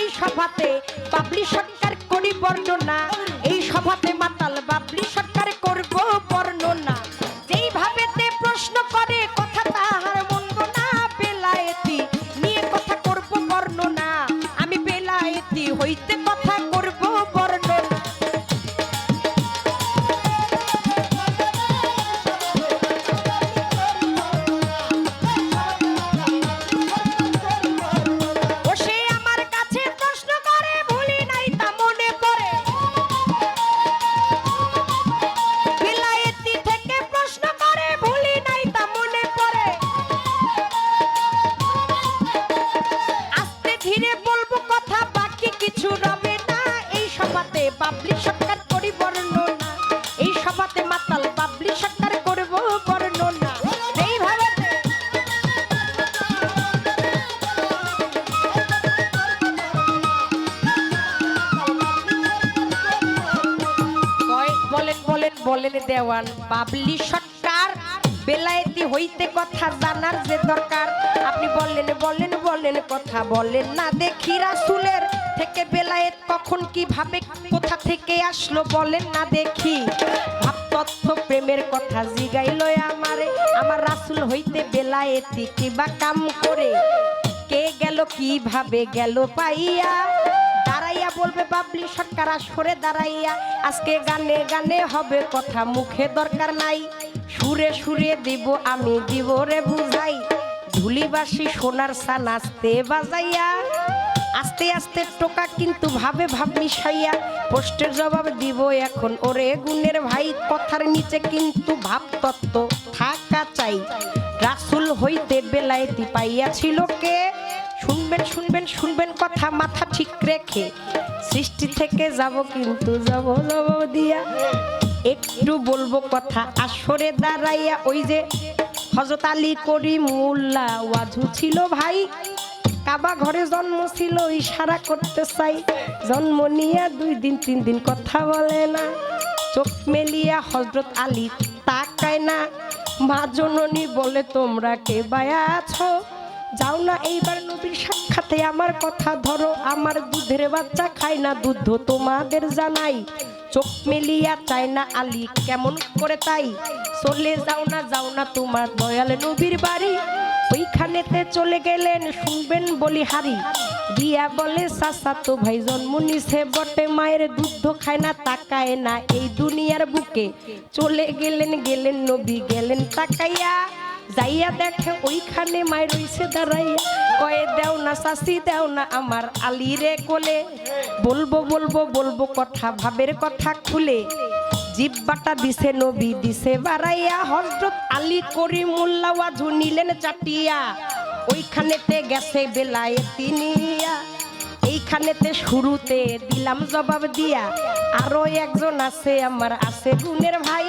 এই সভাতে পাবলিক সরকার করি বর্ণনা এই সভাতে মাতাল বলেন দেওয়ান বাবলি সরকার, বেলায়েতি হইতে কথা জানার যে দরকার। আপনি বললেন বলেন বলেন কথা বলেন না দেখি রাসুলের থেকে বেলায়েত কখন কীভাবে, কোথা থেকে আসলো বলেন না দেখি। ভাব তথ্য প্রেমের কথা জিগাইল আমারে, আমার রাসুল হইতে বেলায়েতি কিবা কাম করে। কে গেল, কীভাবে গেল পাইয়া? দাঁড়াইয়া বলবে, বাবলি সরকার সরে দাঁড়াইয়া, আজকে গানে গানে হবে কথা, মুখে দরকার নাই। সুরে সুরে দিব, আমি দিব রে বুঝাই। ধুলিবাসী সোনার সা নাচতে বাজাইয়া, আস্তে আস্তে টোকা কিন্তু ভাবে ভাব মিশাইয়া পোস্টের জবাব দিব এখন ওরে গুণের ভাই, কথার নিচে কিন্তু ভাব তত্ত্ব থাকা চাই। হইতে বেলায়েতি পাইয়াছিল কে? শুনবেন শুনবেন শুনবেন কথা, মাথা ঠিক রেখে। সৃষ্টি থেকে যাব কিন্তু যাব যাব দিয়া। একটু বলব কথা, আসরে দাঁড়াইয়া ওই যে হজরত আলী করি মোল্লা ওয়াজু ছিল ভাই। কাবা ঘরে জন্ম ছিল, ইশারা করতে চাই। জন্ম নিয়ে দুই দিন, তিন দিন কথা বলে না। চোখ মেলিয়া হজরত আলী তাকায় না। মা জননী বলে তোমরা কে বায়া আছো? যাও না এইবার নবীর সাক্ষাতে আমার কথা ধরো। আমার দুধের বাচ্চা খায় না দুধ, তোমাদের জানাই। চোখ মেলিয়া চায় না আলী, কেমন করে তাই? চলে যাও না যাও না তোমার দয়াল নবীর বাড়ি। ওইখানেতে চলে গেলেন, শুনবেন বলি হারি। দিয়া বলে সাসা তো ভাই জন্ম নিছে, বটে, মায়ের দুধ খায় না, তাকায় না এই দুনিয়ার বুকে। চলে গেলেন গেলেন নবী, গেলেন তাকাইয়া। যাইয়া দেখে ওইখানে মায়ের রইছে দাঁড়াইয়া। কয়ে, দেও না শাসি দেও না আমার আলিরে কোলে। বলব বলব বলব কথা, ভাবের কথা খুলে। জিব্বাটা দিছে নবী, দিছে বাড়াইয়া হজরত আলী করিমুল্লা ওয়াজু নিলেন চাটিয়া ওইখানেতে গেছে বেলায় তিনিয়া। এইখানেতে শুরুতে দিলাম জবাব দিয়া। আরও একজন আছে আমার, আছে গুণের ভাই।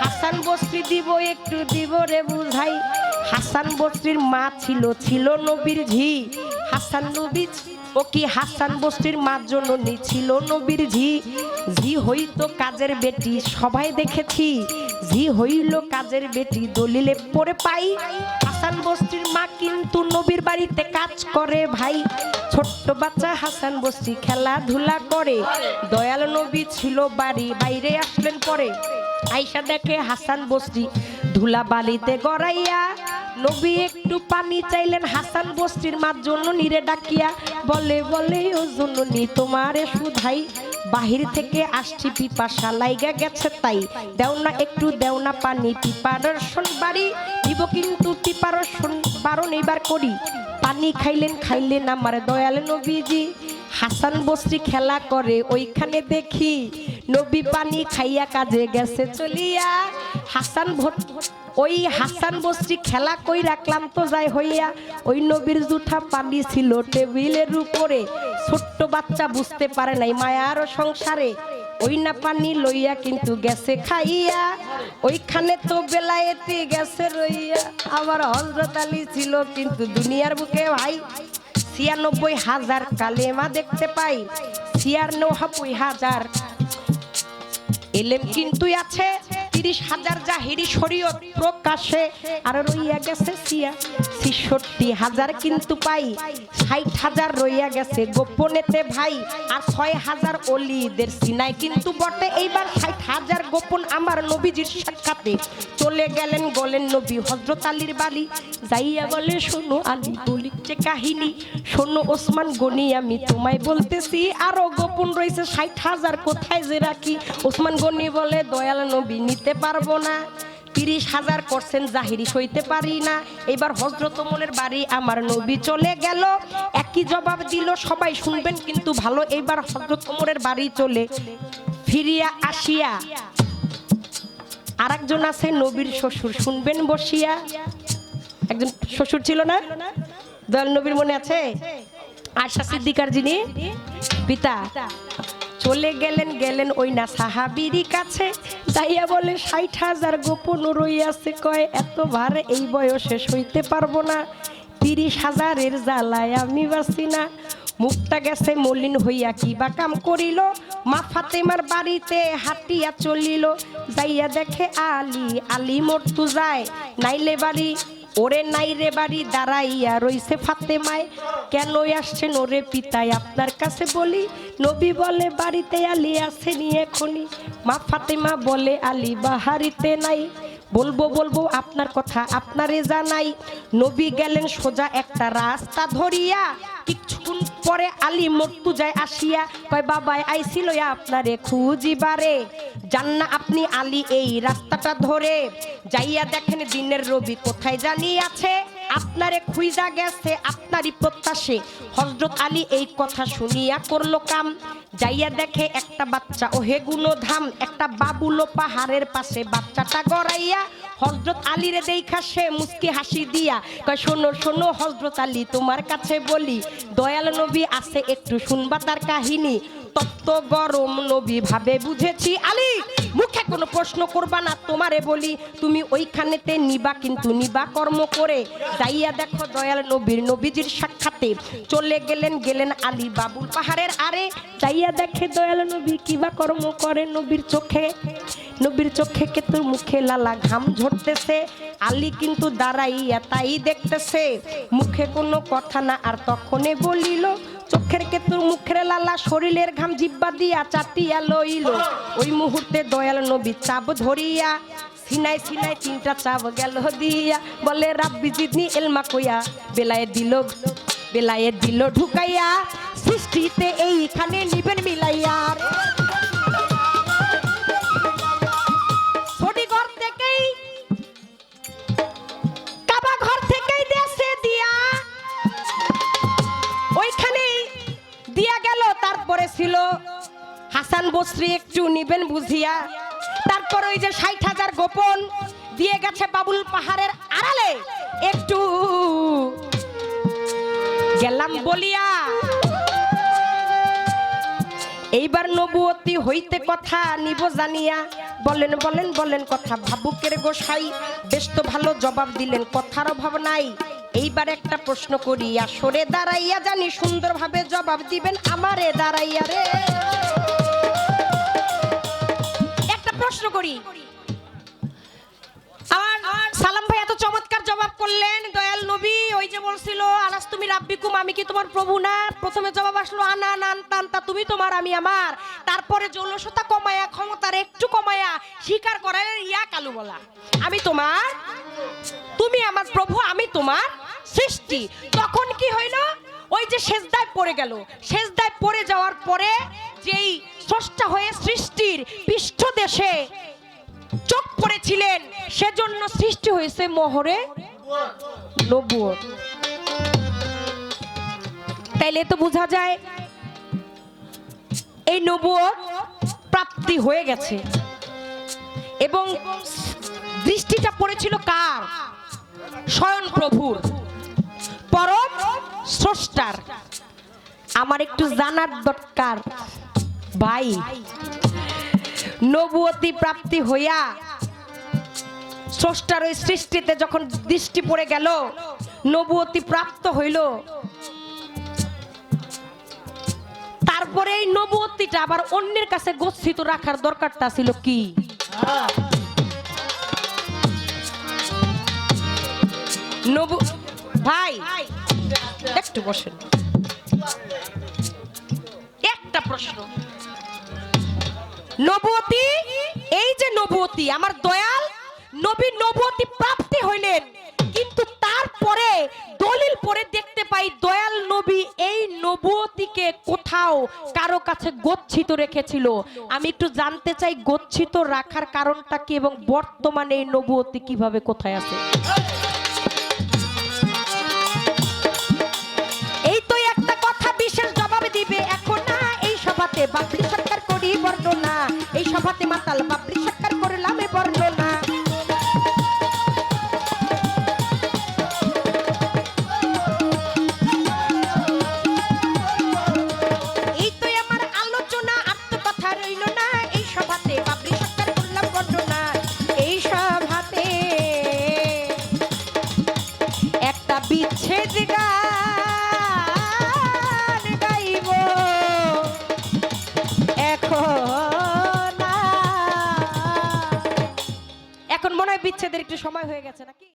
হাসান বস্ত্রী দিব, একটু দিব রে বুঝাই। হাসান বস্ত্রীর মা ছিল ছিল নবীর ঝি। হাসান নবী ও কি হাসান বস্তির মার জননী ছিল নবীর ঝি? ঝি হইতো কাজের বেটি, সবাই দেখেছি। ঝি হইল কাজের বেটি, দলিলে পড়ে পাই। হাসান বস্তির মা কিন্তু নবীর বাড়িতে কাজ করে ভাই। ছোট্ট বাচ্চা হাসান বস্তি খেলাধুলা করে। দয়াল নবী ছিল বাড়ি, বাইরে আসলেন পরে। আইসা দেখে হাসান বস্তি ধুলা বালিতে গড়াইয়া নবী, একটু পানি চাইলেন হাসান বস্তির মার জন্য নিরে ডাকিয়া, বলে বলে, ও জননী, তোমারে সুধাই বাহির থেকে আসছি, পিপাসা লাইগা গেছে তাই। দেও না একটু, দেও না পানি পিপারসন বাড়ি দিব কিন্তু পিপারসন বারণ এবার করি। পানি খাইলেন খাইলেন আমার দয়াল নবীজি। হাসান বস্তি খেলা করে, ওইখানে দেখি, নবী পানি খাইয়া কাজে গেছে, চলিয়া। হাসান ভোট ওই হাসান বস্তি খেলা কই রাখলাম তো যাই হইয়া? ওই নবীর জুঠা পানি ছিল টেবিলের উপরে। ছোট্ট বাচ্চা বুঝতে পারে নাই মায়ার সংসারে। ওই না পানি লইয়া কিন্তু গেছে খাইয়া। ওইখানে তো বেলায়েতে গেছে রইয়া। আবার হজরত আলী ছিল কিন্তু দুনিয়ার বুকে ভাই। ছিয়ানব্বই হাজার কালেমা দেখতে পাই। ছিয়ানব্বই হাজার এলেম কিন্তু আছে। তিরিশ হাজার জাহিরি শরীয়ত প্রকাশে, আর রইয়া গেছে সিয়া। হাজার কিন্তু পাই, ষাট হাজার রইয়া গেছে গোপনেতে ভাই, আর ছয় হাজার অলিদের সিনাই কিন্তু বটে। এইবার ষাট হাজার গোপন আমার নবীজির সাক্ষাতে চলে গেলেন গলেন নবী হজরত আলীর বাড়ি যাইয়া বলে, শোনো আলী বলিচ্ছে কাহিনী, শোনো ওসমান গনি, আমি তোমায় বলতেছি, আরও গোপন রয়েছে ষাট হাজার, কোথায় যে রাখি? ওসমান গনি বলে, দয়াল নবী নিতে পারব না। তিরিশ হাজার করছেন জাহিরি সইতে পারি না। এবার হজরত মনের বাড়ি আমার নবী চলে গেল। একই জবাব দিল, সবাই শুনবেন কিন্তু ভালো। এবার হজরত বাড়ি চলে ফিরিয়া আসিয়া আর একজন আছে নবীর শ্বশুর, শুনবেন বসিয়া। একজন শ্বশুর ছিল না? দয়াল নবীর মনে আছে? আশা সিদ্দিকার যিনি? পিতা। চলে গেলেন গেলেন ওই না সাহাবিরই কাছে। যাইয়া বলে, ষাট হাজার গোপন রইয়াছে, কয় এত ভার এই বয়সে সইতে পারব না। তিরিশ হাজারের জ্বালায় আমি বাঁচি না। মুখটা গেছে, মলিন হইয়া কি বা কাম করিল। মা ফাতেমার বাড়িতে হাঁটিয়া চলিল। যাইয়া দেখে আলী আলী মরতু যায়। নাইলে বাড়ি ওরে নাই রে বাড়ি দাঁড়াইয়া রইছে ফাতে ফাতেমায়। কেন আসছেন ওরে পিতাই আপনার কাছে বলি, নবী বলে বাড়িতে আলী আসেনি এখনই। মা ফাতেমা বলে, আলি বাহারিতে নাই। বলব বলব আপনার কথা, আপনারে জানাই, নবী গেলেন সোজা একটা রাস্তা ধরিয়া কিছুক্ষণ পরে আলী মর্তু যায় আসিয়া কয়, বাবাই, আইছিল আপনারে খুঁজিবারে। জান না আপনি আলী, এই রাস্তাটা ধরে। যাইয়া দেখেন দিনের রবি কোথায় জানি আছে। আপনারে খুইজা গেছে, আপনারই প্রত্যাশে। হজরত আলী এই কথা শুনিয়া করল কাম, যাইয়া দেখে একটা বাচ্চা ও হেগুনো ধাম একটা বাবুলো পাহাড়ের পাশে বাচ্চাটা গড়াইয়া হজরত আলীরে দেখা সে মুস্কি হাসি দিয়া, কয়, শোনো শোনো হজরত আলী, তোমার কাছে বলি, দয়াল নবী আছে, একটু শুনবা তার কাহিনী। তত্ত্ব গরম নবী ভাবে বুঝেছি, আলী মুখে কোনো প্রশ্ন করবা না, তোমারে বলি, তুমি ওইখানেতে নিবা কিন্তু নিবা কর্ম করে। যাইয়া দেখো দয়াল নবীর নবীজির সাক্ষাতে চলে গেলেন গেলেন আলী বাবুল পাহাড়ের আরে। যাইয়া দেখে দয়াল নবী কিবা কর্ম করে নবীর চোখে। নবীর চোখে কেতুর মুখে লালা ঘাম ঝরতেছে, আলী কিন্তু দাঁড়াইয়া তাই দেখতেছে। মুখে কোনো কথা না, আর তখনই বলিল চোখের কেতুর মুখের লালা, শরীরের ঘাম জিব্বা দিয়া চাটিয়া লইল। ওই মুহূর্তে দয়াল নবী চাপ ধরিয়া সিনাই সিনাই তিনটা চাপ গেল দিয়া। বলে, রাব্বি জিদনি এলমা কইয়া, বেলায় দিল বেলায় দিল ঢুকাইয়া, সৃষ্টিতে এইখানে নিবেন মিলাইয়া। দিয়া গেল, তারপরে ছিল হাসান বসরি একটু নিবেন বুঝিয়া। তারপর ওই যে ষাট হাজার গোপন দিয়ে গেছে বাবুল পাহাড়ের আড়ালে। একটু গেলাম বলিয়া। এইবার নবুয়তি হইতে কথা নিব জানিয়া। বলেন বলেন বলেন কথা, ভাবুকের গোসাই, বেশ তো ভালো জবাব দিলেন, কথার অভাব নাই। এইবার একটা প্রশ্ন করিয়া সরে দাঁড়াইয়া জানি সুন্দরভাবে জবাব দিবেন আমারে দাঁড়াইয়া রে। একটা প্রশ্ন করি সালাম ভাই, এত চমৎকার জবাব করলেন। দয়াল নবী, ওই যে বলছিল, আলাস তুমি রাব্বিকুম, আমি কি তোমার প্রভু না? প্রথমে জবাব আসলো, আনা নান তান্তা তুমি তোমার, আমি আমার। তারপরে জলসতা কমায়া, ক্ষমতার একটু কমায়া স্বীকার করার ইয়া কালু বলা, আমি তোমার, তুমি আমার প্রভু, আমি তোমার সৃষ্টি। তখন কি হইল? ওই যে সেজদায় পড়ে গেল। সেজদায় পড়ে যাওয়ার পরে যেই স্রষ্টা হয়ে সৃষ্টির পৃষ্ঠদেশে চোখ পড়েছিলেন সেজন্য সৃষ্টি হয়েছে মোহরে তাইলে তো বোঝা যায় এই নবুয়ত প্রাপ্তি হয়ে গেছে। এবং দৃষ্টিটা পড়েছিল কার? স্বয়ং প্রভুর। পরম স্রষ্টার। আমার একটু জানার দরকার, ভাই। নবুয়তি প্রাপ্তি হইয়া স্রষ্টার ওই সৃষ্টিতে যখন দৃষ্টি পড়ে গেল, নবুয়তি প্রাপ্ত হইল। তারপরে এই নবুয়তিটা আবার অন্যের কাছে গচ্ছিত রাখার দরকারটা ছিল কি? ভাই, একটু বসেন। একটা প্রশ্ন। নবতী এই যে নবতী আমার দয়াল নবী নবতী প্রাপ্তি হইলেন। কিন্তু তারপরে, দলিল পরে দেখতে পাই দয়াল নবী এই নবতীকে কোথাও কারও কাছে গচ্ছিত রেখেছিল। আমি একটু জানতে চাই, গচ্ছিত রাখার কারণটা কি এবং বর্তমানে এই নবতী কীভাবে কোথায় আছে? এই সভাতে মাতাল সময় হয়ে গেছে নাকি